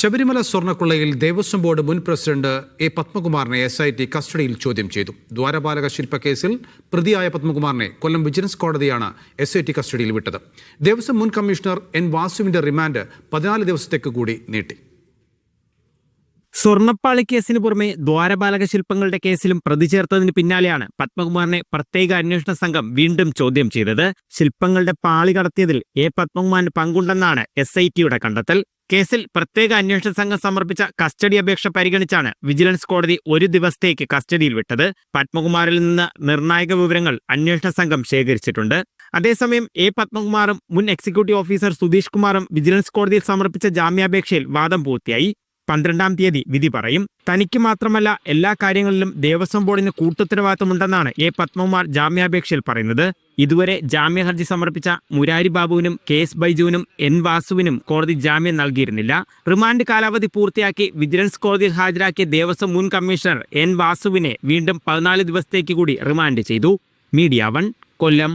ശബരിമല സ്വർണക്കൊള്ളയിൽ ദേവസ്വം ബോർഡ് മുൻ president A പത്മകുമാറിനെ എസ് ഐ ടി കസ്റ്റഡിയിൽ ചോദ്യം ചെയ്തു. ദ്വാരപാലക ശില്പക്കേസിൽ പ്രതിയായ പത്മകുമാറിനെ കൊല്ലം വിജിലൻസ് കോടതിയാണ് എസ് ഐ ടി കസ്റ്റഡിയിൽ വിട്ടത്. ദേവസ്വം മുൻ കമ്മീഷണർ എൻ വാസുവിന്റെ റിമാൻഡ് പതിനാല് ദിവസത്തേക്ക് കൂടി നീട്ടി. സ്വർണപ്പാളി കേസിന് പുറമെ ദ്വാരപാലക ശില്പങ്ങളുടെ കേസിലും പ്രതി ചേർത്തതിന് പിന്നാലെയാണ് പത്മകുമാറിനെ പ്രത്യേക അന്വേഷണ സംഘം വീണ്ടും ചോദ്യം ചെയ്തത്. ശില്പങ്ങളുടെ പാളി കടത്തിയതിൽ എ പത്മകുമാറിന് പങ്കുണ്ടെന്നാണ് എസ് ഐ ടിയുടെ കണ്ടെത്തൽ. കേസിൽ പ്രത്യേക അന്വേഷണ സംഘം സമർപ്പിച്ച കസ്റ്റഡി അപേക്ഷ പരിഗണിച്ചാണ് വിജിലൻസ് കോടതി ഒരു ദിവസത്തേക്ക് കസ്റ്റഡിയിൽ വിട്ടത്. പത്മകുമാറിൽ നിന്ന് നിർണായക വിവരങ്ങൾ അന്വേഷണ സംഘം ശേഖരിച്ചിട്ടുണ്ട്. അതേസമയം എ പത്മകുമാറും മുൻ എക്സിക്യൂട്ടീവ് ഓഫീസർ സുധീഷ് കുമാറും വിജിലൻസ് കോടതിയിൽ സമർപ്പിച്ച ജാമ്യാപേക്ഷയിൽ വാദം പൂർത്തിയായി. പന്ത്രണ്ടാം തീയതി വിധി പറയും. തനിക്ക് മാത്രമല്ല എല്ലാ കാര്യങ്ങളിലും ദേവസ്വം ബോർഡിന് കൂട്ടുത്തരവാദിത്തമുണ്ടെന്നാണ് എ പത്മകുമാർ ജാമ്യാപേക്ഷയിൽ പറയുന്നത്. ഇതുവരെ ജാമ്യ ഹർജി സമർപ്പിച്ച മുരാരി ബാബുവിനും കെ എസ് ബൈജുവിനും എൻ വാസുവിനും കോടതി ജാമ്യം നൽകിയിരുന്നില്ല. റിമാൻഡ് കാലാവധി പൂർത്തിയാക്കി വിജിലൻസ് കോടതിയിൽ ഹാജരാക്കിയ ദേവസ്വം മുൻ കമ്മീഷണർ എൻ വാസുവിനെ വീണ്ടും പതിനാല് ദിവസത്തേക്ക് കൂടി റിമാൻഡ് ചെയ്തു. Media one Kollam.